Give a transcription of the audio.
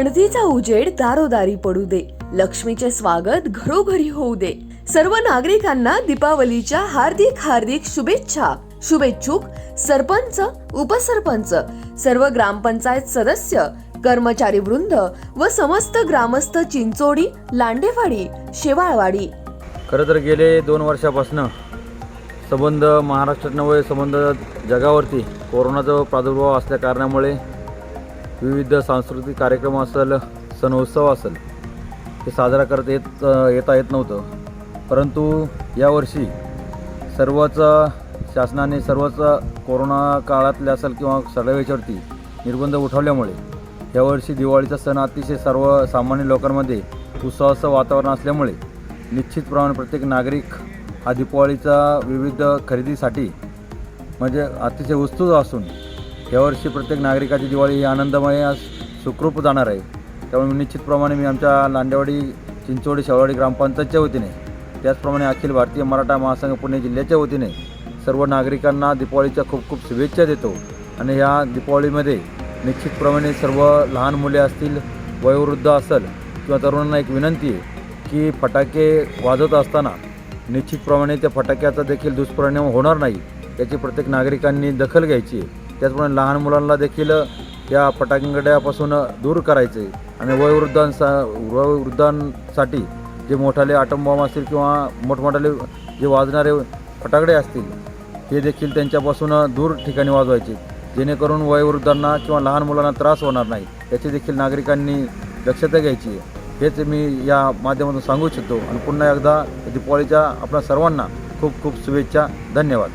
पणतीचा उजेड दारोदारी पडू दे. लक्ष्मीचे स्वागत घरोघरी होऊ दे. सर्व नागरिकांना दीपावलीच्या हार्दिक हार्दिक शुभेच्छा. शुभेच्छुक सरपंच उपसरपंच सर्व ग्रामपंचायत सदस्य कर्मचारी वृंद व समस्त ग्रामस्थ चिंचोडी लांडेवाडी शेवाळवाडी. खरं तर गेले दोन वर्षापासून संबंध महाराष्ट्रात नव्हे संबंध जगावरती कोरोनाचा प्रादुर्भाव असल्या कारणामुळे विविध सांस्कृतिक कार्यक्रम असेल सण उत्सव असेल ते साजरा करत येत येता येत नव्हतं. परंतु यावर्षी सर्वच शासनाने सर्वच कोरोना काळातले असेल किंवा सगळ्या निर्बंध उठवल्यामुळे यावर्षी दिवाळीचा सण अतिशय सर्वसामान्य लोकांमध्ये उत्साहाचं वातावरण असल्यामुळे निश्चितप्रमाणे प्रत्येक नागरिक हा दिवाळीचा विविध खरेदीसाठी म्हणजे अतिशय उत्सुक असून यावर्षी प्रत्येक नागरिकाची दिवाळी ही आनंदमय सुखरूप जाणार आहे. त्यामुळे निश्चितप्रमाणे मी आमच्या लांडेवाडी चिंचवडी शेवाडी ग्रामपंचायतच्या वतीने त्याचप्रमाणे अखिल भारतीय मराठा महासंघ पुणे जिल्ह्याच्या वतीने सर्व नागरिकांना दीपावलीच्या खूप खूप शुभेच्छा देतो. आणि या दीपावलीमध्ये निश्चितप्रमाणे सर्व लहान मुले असतील वयोवृद्ध असेल किंवा तरुणांना एक विनंती आहे की फटाके वाजवत असताना निश्चितप्रमाणे त्या फटाक्याचा देखील दुष्परिणाम होणार नाही याची प्रत्येक नागरिकांनी दखल घ्यायची आहे. त्याचप्रमाणे लहान मुलांना देखील या फटाक्यांकड्यापासून दूर करायचे. आणि वयोवृद्धांसा वयोवृद्धांसाठी जे मोठाले आटमबॉम्ब असतील किंवा मोठमोठाले जे वाजणारे फटाकडे असतील ते देखील त्यांच्यापासून दूर ठिकाणी वाजवायचे. जेणेकरून वयोवृद्धांना किंवा लहान मुलांना त्रास होणार नाही. याची देखील नागरिकांनी दक्षता घ्यायची हेच मी या माध्यमातून सांगू इच्छितो. आणि पुन्हा एकदा दिवाळीच्या आपल्या सर्वांना खूप खूप शुभेच्छा. धन्यवाद.